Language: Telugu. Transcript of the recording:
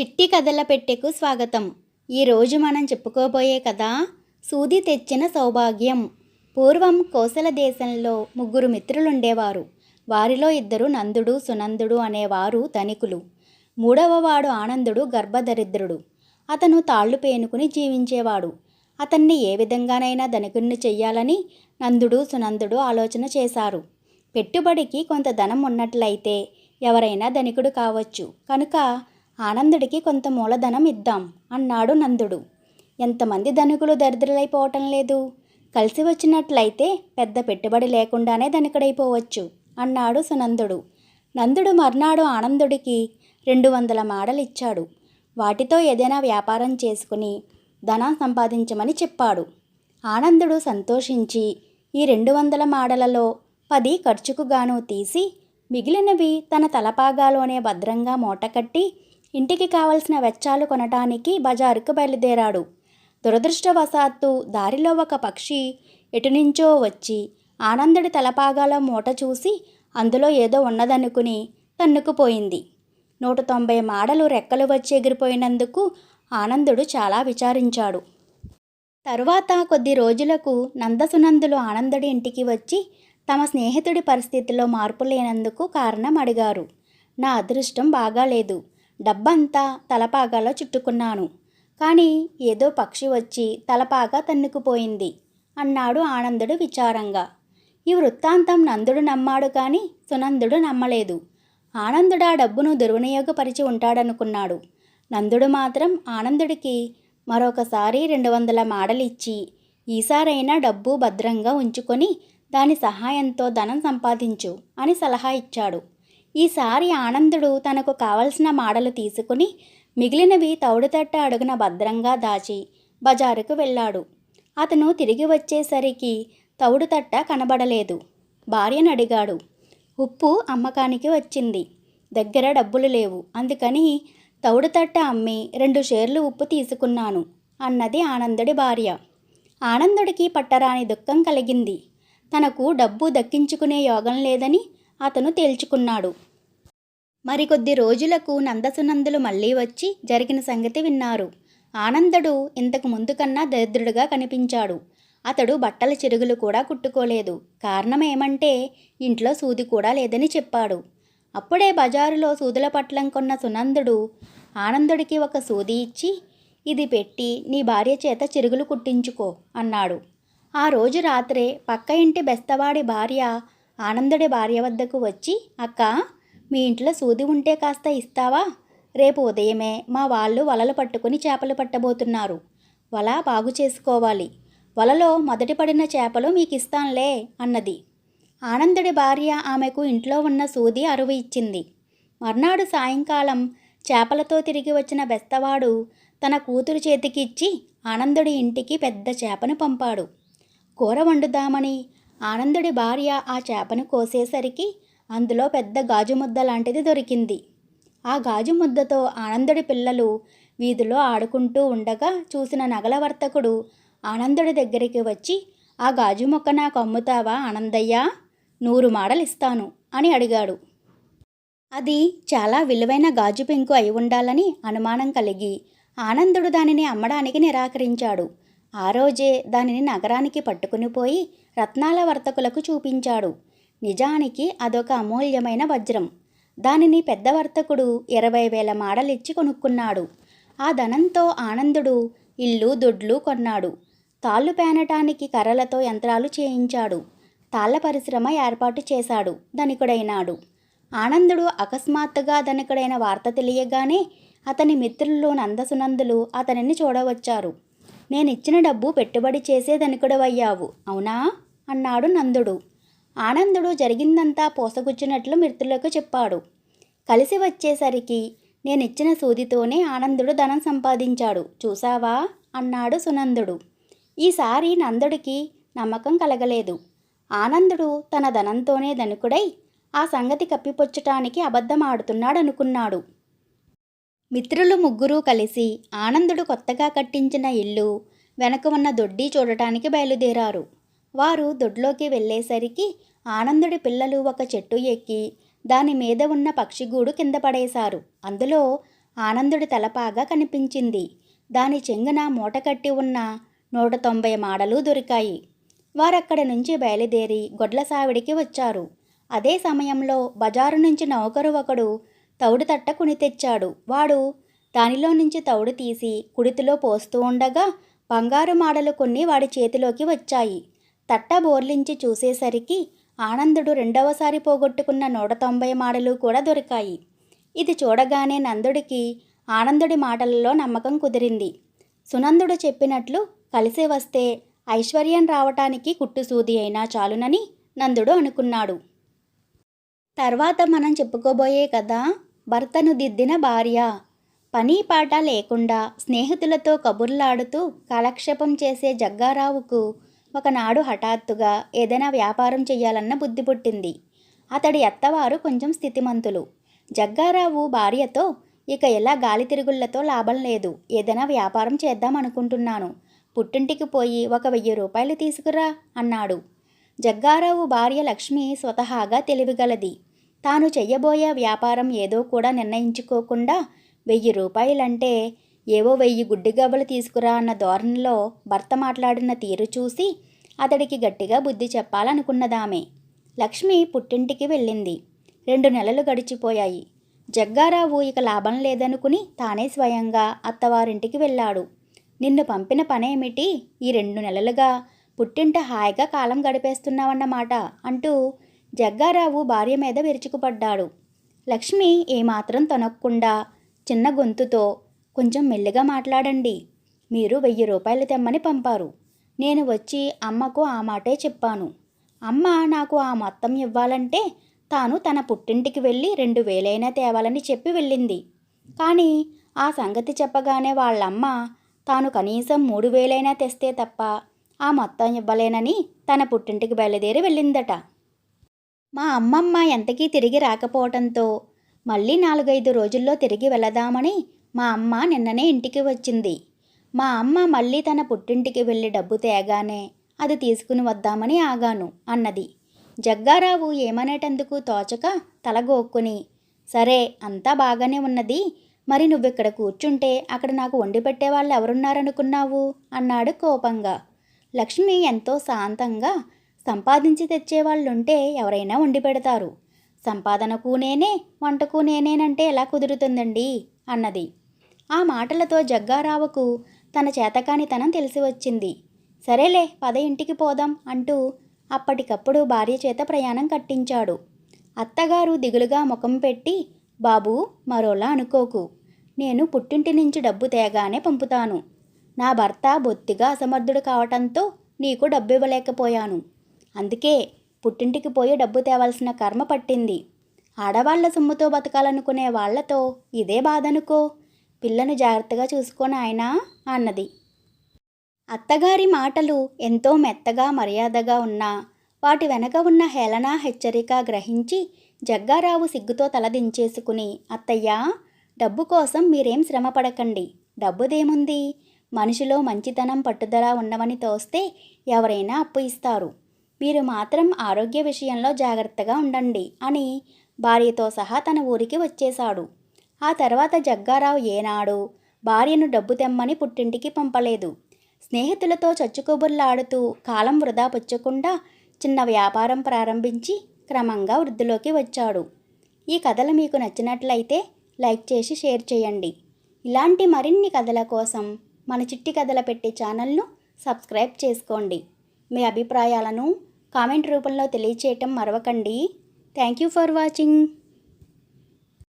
చిట్టి కథల పెట్టెకు స్వాగతం. ఈరోజు మనం చెప్పుకోబోయే కథ సూది తెచ్చిన సౌభాగ్యం. పూర్వం కోసల దేశంలో ముగ్గురు మిత్రులుండేవారు. వారిలో ఇద్దరు నందుడు సునందుడు అనేవారు ధనికులు. మూడవ వాడు ఆనందుడు గర్భదరిద్రుడు. అతను తాళ్ళు పేనుకుని జీవించేవాడు. అతన్ని ఏ విధంగానైనా ధనికుణ్ణి చెయ్యాలని నందుడు సునందుడు ఆలోచన చేశారు. పెట్టుబడికి కొంత ధనం ఉన్నట్లయితే ఎవరైనా ధనికుడు కావచ్చు. కనుక ఆనందుడికి కొంత మూలధనం ఇద్దాం అన్నాడు నందుడు. ఎంతమంది ధనికులు దరిద్రులైపోవటం లేదు. కలిసి వచ్చినట్లయితే పెద్ద పెట్టుబడి లేకుండానే ధనికుడైపోవచ్చు అన్నాడు సునందుడు. నందుడు మర్నాడు ఆనందుడికి రెండు వందల మాడలు ఇచ్చాడు వాటితో ఏదైనా వ్యాపారం చేసుకుని ధనం సంపాదించమని చెప్పాడు. ఆనందుడు సంతోషించి ఈ రెండు వందల మాడలలో పది ఖర్చుకు గాను తీసి మిగిలినవి తన తలపాగాలోనే భద్రంగా మూటకట్టి ఇంటికి కావలసిన వెచ్చాలు కొనటానికి బజారుకు బయలుదేరాడు. దురదృష్టవశాత్తు దారిలో ఒక పక్షి ఎటునుంచో వచ్చి ఆనందుడి తలపాగాల మూట చూసి అందులో ఏదో ఉన్నదనుకుని తన్నుకుపోయింది నూట తొంభై మాడలు రెక్కలు వచ్చి ఎగిరిపోయినందుకు ఆనందుడు చాలా విచారించాడు. తరువాత కొద్ది రోజులకు నందసునందులు ఆనందుడి ఇంటికి వచ్చి తమ స్నేహితుడి పరిస్థితిలో మార్పు లేనందుకు కారణం అడిగారు. నా అదృష్టం బాగాలేదు. డబ్బంతా తలపాగాలో చుట్టుకున్నాను. కానీ ఏదో పక్షి వచ్చి తలపాగా తన్నుకుపోయింది అన్నాడు ఆనందుడు విచారంగా. ఈ వృత్తాంతం నందుడు నమ్మాడు కానీ సునందుడు నమ్మలేదు. ఆనందుడు ఆ డబ్బును దుర్వినియోగపరిచి ఉంటాడనుకున్నాడు. నందుడు మాత్రం ఆనందుడికి మరొకసారి రెండు వందల మాడలిచ్చి ఈసారైనా డబ్బు భద్రంగా ఉంచుకొని దాని సహాయంతో ధనం సంపాదించు అని సలహా ఇచ్చాడు. ఈసారి ఆనందుడు తనకు కావలసిన మాడలు తీసుకుని మిగిలినవి తౌడుతట్ట అడుగున భద్రంగా దాచి బజారుకు వెళ్ళాడు. అతను తిరిగి వచ్చేసరికి తౌడుతట్ట కనబడలేదు. భార్యను అడిగాడు. ఉప్పు అమ్మకానికి వచ్చింది. దగ్గర డబ్బులు లేవు. అందుకని తౌడుతట్ట అమ్మి రెండు షేర్లు ఉప్పు తీసుకున్నాను అన్నది ఆనందుడి భార్య. ఆనందుడికి పట్టరాని దుఃఖం కలిగింది. తనకు డబ్బు దక్కించుకునే యోగం లేదని అతను తేల్చుకున్నాడు. మరికొద్ది రోజులకు నందసునందులు మళ్ళీ వచ్చి జరిగిన సంగతి విన్నారు. ఆనందుడు ఇంతకు ముందు కన్నా దరిద్రుడుగా కనిపించాడు. అతడు బట్టల చిరుగులు కూడా కుట్టుకోలేదు. కారణం ఏమంటే ఇంట్లో సూది కూడా లేదని చెప్పాడు. అప్పుడే బజారులో సూదుల పట్లం కొన్న సునందుడు ఆనందుడికి ఒక సూది ఇచ్చి ఇది పెట్టి నీ భార్య చేత చిరుగులు కుట్టించుకో అన్నాడు. ఆ రోజు రాత్రే పక్క ఇంటి బెస్తవాడి భార్య ఆనందుడి భార్య వద్దకు వచ్చి అక్క మీ ఇంట్లో సూది ఉంటే కాస్త ఇస్తావా? రేపు ఉదయమే మా వాళ్ళు వలలు పట్టుకుని చేపలు పట్టబోతున్నారు. వల బాగు చేసుకోవాలి. వలలో మొదటి పడిన చేపలు మీకు ఇస్తానులే అన్నది. ఆనందుడి భార్య ఆమెకు ఇంట్లో ఉన్న సూది అరువు ఇచ్చింది. మర్నాడు సాయంకాలం చేపలతో తిరిగి వచ్చిన బెస్తవాడు తన కూతురు చేతికి ఇచ్చి ఆనందుడి ఇంటికి పెద్ద చేపను పంపాడు. కూర వండుదామని ఆనందుడి భార్య ఆ చేపను కోసేసరికి అందులో పెద్ద గాజు ముద్ద లాంటిది దొరికింది. ఆ గాజు ముద్దతో ఆనందుడి పిల్లలు వీధిలో ఆడుకుంటూ ఉండగా చూసిన నగల వర్తకుడు ఆనందుడి దగ్గరికి వచ్చి ఆ గాజు మొక్క నాకు అమ్ముతావా ఆనందయ్యా? నూరు మాడలు ఇస్తాను అని అడిగాడు. అది చాలా విలువైన గాజు పెంకు అయి ఉండాలని అనుమానం కలిగి ఆనందుడు దానిని అమ్మడానికి నిరాకరించాడు. ఆ రోజే దానిని నగరానికి పట్టుకుని పోయి రత్నాల వర్తకులకు చూపించాడు. నిజానికి అదొక అమూల్యమైన వజ్రం. దానిని పెద్ద వర్తకుడు ఇరవై వేల మాడలిచ్చి కొనుక్కున్నాడు. ఆ ధనంతో ఆనందుడు ఇల్లు దొడ్లు కొన్నాడు. తాళ్ళు పేనటానికి కర్రలతో యంత్రాలు చేయించాడు. తాళ్ళ పరిశ్రమ ఏర్పాటు చేశాడు. ధనికుడైనాడు. ఆనందుడు అకస్మాత్తుగా ధనికుడైన వార్త తెలియగానే అతని మిత్రులు నందసునందులు అతనిని చూడవచ్చారు. నేనిచ్చిన డబ్బు పెట్టుబడి చేసే ధనికుడవయ్యావు అవునా అన్నాడు నందుడు. ఆనందుడు జరిగిందంతా పోసగుచ్చినట్లు మిత్రులకు చెప్పాడు. కలిసి వచ్చేసరికి నేనిచ్చిన సూదితోనే ఆనందుడు ధనం సంపాదించాడు. చూసావా అన్నాడు సునందుడు. ఈసారి నందుడికి నమ్మకం కలగలేదు. ఆనందుడు తన ధనంతోనే ధనుకుడై ఆ సంగతి కప్పిపుచ్చటానికి అబద్ధమాడుతున్నాడనుకున్నాడు. మిత్రులు ముగ్గురూ కలిసి ఆనందుడు కొత్తగా కట్టించిన ఇల్లు వెనక ఉన్న దొడ్డి చూడటానికి బయలుదేరారు. వారు దొడ్లోకి వెళ్ళేసరికి ఆనందుడి పిల్లలు ఒక చెట్టు ఎక్కి దాని మీద ఉన్న పక్షిగూడు కింద పడేశారు. అందులో ఆనందుడి తలపాగా కనిపించింది. దాని చెంగున మూట కట్టి ఉన్న నూట తొంభై మాడలు దొరికాయి. వారక్కడి నుంచి బయలుదేరి గొడ్ల సావిడికి వచ్చారు. అదే సమయంలో బజారు నుంచి నౌకరు ఒకడు తౌడు తట్ట కొని తెచ్చాడు. వాడు దానిలో నుంచి తౌడు తీసి కుడితిలో పోస్తూ ఉండగా బంగారు మాడలు కొన్ని వాడి చేతిలోకి వచ్చాయి. తట్ట బోర్లించి చూసేసరికి ఆనందుడు రెండవసారి పోగొట్టుకున్న నూట తొంభై మాడలు కూడా దొరికాయి. ఇది చూడగానే నందుడికి ఆనందుడి మాటలలో నమ్మకం కుదిరింది. సునందుడు చెప్పినట్లు కలిసి వస్తే ఐశ్వర్యం రావటానికి కుట్టుసూది అయినా చాలునని నందుడు అనుకున్నాడు. తర్వాత మనం చెప్పుకోబోయే కదా భర్తను దిద్దిన భార్య. పని పాట లేకుండా స్నేహితులతో కబుర్లాడుతూ కాలక్షేపం చేసే జగ్గారావుకు ఒకనాడు హఠాత్తుగా ఏదైనా వ్యాపారం చేయాలన్న బుద్ధి పుట్టింది. అతడి అత్తవారు కొంచెం స్థితిమంతులు. జగ్గారావు భార్యతో ఇక ఎలా గాలి తిరుగుళ్ళతో లాభం లేదు ఏదైనా వ్యాపారం చేద్దాం అనుకుంటున్నాను. పుట్టింటికి పోయి ఒక వెయ్యి రూపాయలు తీసుకురా అన్నాడు. జగ్గారావు భార్య లక్ష్మి స్వతహాగా తెలివిగలది. తాను చెయ్యబోయే వ్యాపారం ఏదో కూడా నిర్ణయించుకోకుండా వెయ్యి రూపాయలంటే ఏవో వెయ్యి గుడ్డిగవ్వలు తీసుకురా అన్న ధోరణిలో భర్త మాట్లాడిన తీరు చూసి అతడికి గట్టిగా బుద్ధి చెప్పాలనుకున్నదామె. లక్ష్మి పుట్టింటికి వెళ్ళింది. రెండు నెలలు గడిచిపోయాయి. జగ్గారావు ఇక లాభం లేదనుకుని తానే స్వయంగా అత్తవారింటికి వెళ్ళాడు. నిన్ను పంపిన పనేమిటి? ఈ రెండు నెలలుగా పుట్టింట హాయిగా కాలం గడిపేస్తున్నావన్నమాట అంటూ జగ్గారావు భార్య మీద విరుచుకుపడ్డాడు. లక్ష్మి ఏమాత్రం తొనక్కుండా చిన్న గొంతుతో కొంచెం మెల్లిగా మాట్లాడండి. మీరు వెయ్యి రూపాయలు తెమ్మని పంపారు. నేను వచ్చి అమ్మకు ఆ మాటే చెప్పాను. అమ్మ నాకు ఆ మొత్తం ఇవ్వాలంటే తాను తన పుట్టింటికి వెళ్ళి రెండు వేలైనా తేవాలని చెప్పి వెళ్ళింది. కానీ ఆ సంగతి చెప్పగానే వాళ్ళమ్మ తాను కనీసం మూడు వేలైనా తెస్తే తప్ప ఆ మొత్తం ఇవ్వలేనని తన పుట్టింటికి బయలుదేరి వెళ్ళిందట. మా అమ్మమ్మ ఎంతకీ తిరిగి రాకపోవటంతో మళ్ళీ నాలుగైదు రోజుల్లో తిరిగి వెళదామని మా అమ్మ నిన్ననే ఇంటికి వచ్చింది. మా అమ్మ మళ్ళీ తన పుట్టింటికి వెళ్ళి డబ్బు తేగానే అది తీసుకుని వద్దామని ఆగాను అన్నది. జగ్గారావు ఏమనేటందుకు తోచక తలగోక్కుని సరే అంతా బాగానే ఉన్నది మరి నువ్విక్కడ కూర్చుంటే అక్కడ నాకు వండి పెట్టేవాళ్ళు ఎవరున్నారనుకున్నావు? అన్నాడు కోపంగా. లక్ష్మి ఎంతో శాంతంగా సంపాదించి తెచ్చేవాళ్ళుంటే ఎవరైనా వండి పెడతారు. సంపాదనకు నేనే వంటకు నేనేనంటే ఎలా కుదురుతుందండి? అన్నది. ఆ మాటలతో జగ్గారావుకు తన చేతకానితనం తెలిసి వచ్చింది. సరేలే పద ఇంటికి పోదాం అంటూ అప్పటికప్పుడు భార్య చేత ప్రయాణం కట్టించాడు. అత్తగారు దిగులుగా ముఖం పెట్టి బాబు మరోలా అనుకోకు. నేను పుట్టింటి నుంచి డబ్బు తేగానే పంపుతాను. నా భర్త బొత్తిగా అసమర్థుడు కావటంతో నీకు డబ్బు ఇవ్వలేకపోయాను అందుకే పుట్టింటికి పోయి డబ్బు తేవాల్సిన కర్మ పట్టింది. ఆడవాళ్ళ సొమ్ముతో బతకాలనుకునే వాళ్ళతో ఇదే బాధనుకో. పిల్లను జాగ్రత్తగా చూసుకొని ఆయనా అన్నది. అత్తగారి మాటలు ఎంతో మెత్తగా మర్యాదగా ఉన్నా వాటి వెనక ఉన్న హేళన హెచ్చరిక గ్రహించి జగ్గారావు సిగ్గుతో తలదించేసుకుని అత్తయ్యా డబ్బు కోసం మీరేం శ్రమ పడకండి డబ్బుదేముంది? మనిషిలో మంచితనం పట్టుదల ఉన్నవని తోస్తే ఎవరైనా అప్పు ఇస్తారు. మీరు మాత్రం ఆరోగ్య విషయంలో జాగ్రత్తగా ఉండండి అని భార్యతో సహా తన ఊరికి వచ్చేశాడు. ఆ తర్వాత జగ్గారావు ఏనాడు భార్యను డబ్బు తెమ్మని పుట్టింటికి పంపలేదు. స్నేహితులతో చచ్చుకొబుర్లాడుతూ కాలం వృధా పుచ్చకుండా చిన్న వ్యాపారం ప్రారంభించి క్రమంగా వృద్ధిలోకి వచ్చాడు. ఈ కథలు మీకు నచ్చినట్లయితే లైక్ చేసి షేర్ చేయండి. ఇలాంటి మరిన్ని కథల కోసం మన చిట్టి కథల పెట్టే ఛానల్ను సబ్స్క్రైబ్ చేసుకోండి. మీ అభిప్రాయాలను కామెంట్ రూపంలో తెలియచేయటం మరవకండి. Thank you for watching.